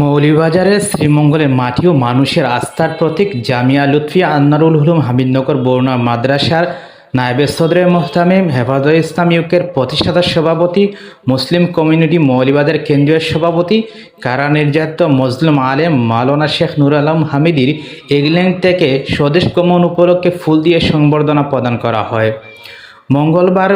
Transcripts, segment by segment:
মৌলভীবাজারের শ্রীমঙ্গলের মাটি ও মানুষের আস্থার প্রতীক জামিয়া লুৎফিয়া আন্নারুল হুলুম হামিদনগর বরুণা মাদ্রাসার নায়েবে সদরে মোহতামিম হেফাজত ইসলাম ইউকের প্রতিষ্ঠাতা সভাপতি, মুসলিম কমিউনিটি মৌলভীবাজার কেন্দ্রীয় সভাপতি, কারা নির্যাতিত মজলুম আলেম মাওলানা শেখ নুর আলম হামিদির ইংল্যান্ড থেকে স্বদেশ গমন উপলক্ষে ফুল দিয়ে সংবর্ধনা প্রদান করা হয়। মঙ্গলবার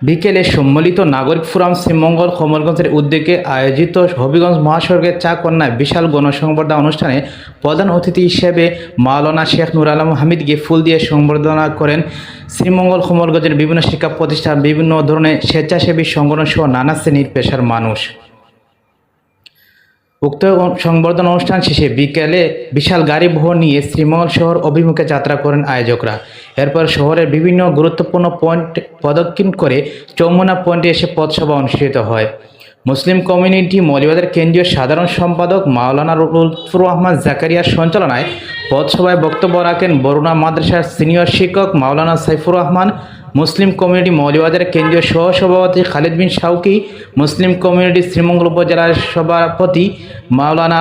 বিকেলে সম্মিলিত নাগরিক ফোরাম শ্রীমঙ্গল কমলগঞ্জের উদ্যোগে আয়োজিত হবিগঞ্জ মহাসড়কের চা কন্যায় বিশাল গণসংবর্ধনা অনুষ্ঠানে প্রধান অতিথি হিসেবে মাওলানা শেখ নুর আলম হামিদকে ফুল দিয়ে সংবর্ধনা করেন। শ্রীমঙ্গল কমলগঞ্জের বিভিন্ন শিক্ষা প্রতিষ্ঠান, বিভিন্ন ধরনের স্বেচ্ছাসেবী সংগঠন সহ নানা শ্রেণির পেশার মানুষ। উক্ত সংবর্ধনা অনুষ্ঠান শেষে বিকেলে বিশাল গাড়ি বহর নিয়ে শ্রীমঙ্গল শহর অভিমুখে যাত্রা করেন আয়োজকরা। এরপর শহরের বিভিন্ন গুরুত্বপূর্ণ পয়েন্ট প্রদক্ষিণ করে চৌমুনা পয়েন্টে এসে পথসভা অনুষ্ঠিত হয়। মুসলিম কমিউনিটি মৌলিবাদের কেন্দ্রীয় সাধারণ সম্পাদক মাওলানা রুফুর রহমান জাকারিয়ার সঞ্চালনায় পথসভায় বক্তব্য রাখেন বরুণা মাদ্রাসার সিনিয়র শিক্ষক মাওলানা সাইফুর রহমান মুসলিম কমিউনিটি মৌলবাজারের কেন্দ্রীয় সহসভাপতি খালিদ বিন শাউকি, মুসলিম কমিউনিটি শ্রীমঙ্গল উপজেলার সভাপতি মাওলানা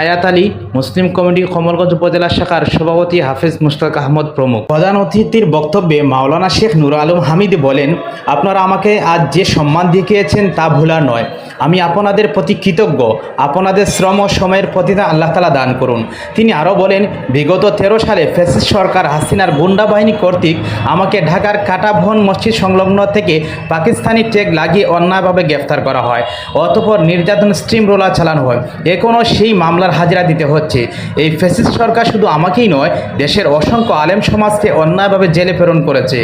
আয়াত আলী, মুসলিম কমিউনিটি কমলগঞ্জ উপজেলা শাখার সভাপতি হাফিজ মুশতাক আহমদ প্রমুখ। প্রধান অতিথির বক্তব্যে মাওলানা শেখ নুর আলম হামিদ বলেন, আপনারা আমাকে আজ যে সম্মান দেখিয়েছেন তা ভুলার নয়। আমি আপনাদের প্রতি কৃতজ্ঞ। আপনাদের শ্রম ও সময়ের প্রতিদান আল্লাহ তালা দান করুন। তিনি আরও বলেন, বিগত তেরো সালে ফেসিস সরকার হাসিনার গুন্ডা বাহিনী কর্তৃক আমাকে ঢাকার কাটাভন মসজিদ সংলগ্ন থেকে পাকিস্তানি টেক লাগিয়ে অন্যায়ভাবে গ্রেফতার করা হয়। অতপর নির্যাতন স্ট্রিম রোলার চালানো হয়। এখনও সেই মামলার হাজিরা দিতে হচ্ছে। এই ফেসিস সরকার শুধু আমাকেই নয়, দেশের অসংখ্য আলেম সমাজকে অন্যায়ভাবে জেলে প্রেরণ করেছে,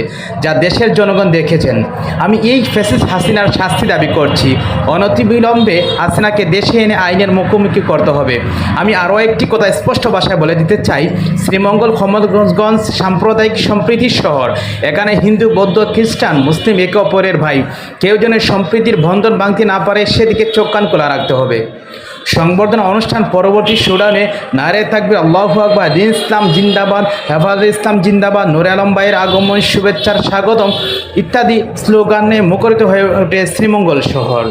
যা দেশের জনগণ দেখেছেন। আমি এই ফেসিস হাসিনার শাস্তি দাবি করছি। অনতিবিলম্বে হাসিনাকে দেশে এনে আইনের মুখোমুখি করতে হবে। আমি আরও একটি কথা স্পষ্ট ভাষায় বলে দিতে চাই। শ্রীমঙ্গল খমদগঞ্জ সাম্প্রদায়িক সম্প্রীতির শহর। এখানে হিন্দু বৌদ্ধ, খ্রিস্টান, মুসলিম একে অপরের ভাই। কেউ যেন সম্প্রীতির বন্ধন ভাঙতে না পারে, সেদিকে চোখ কান খোলা রাখতে হবে। সংবর্ধনা অনুষ্ঠান পরবর্তী সুডানে নারে থাকবে আল্লাহ আকবর। দিন ইসলাম জিন্দাবাদ হেফাজ ইসলাম জিন্দাবাদ, নুর আলম ভাইয়ের আগমন, শুভেচ্ছার স্বাগতম ইত্যাদি স্লোগানে মুখরিত হয়ে ওঠে শ্রীমঙ্গল শহর।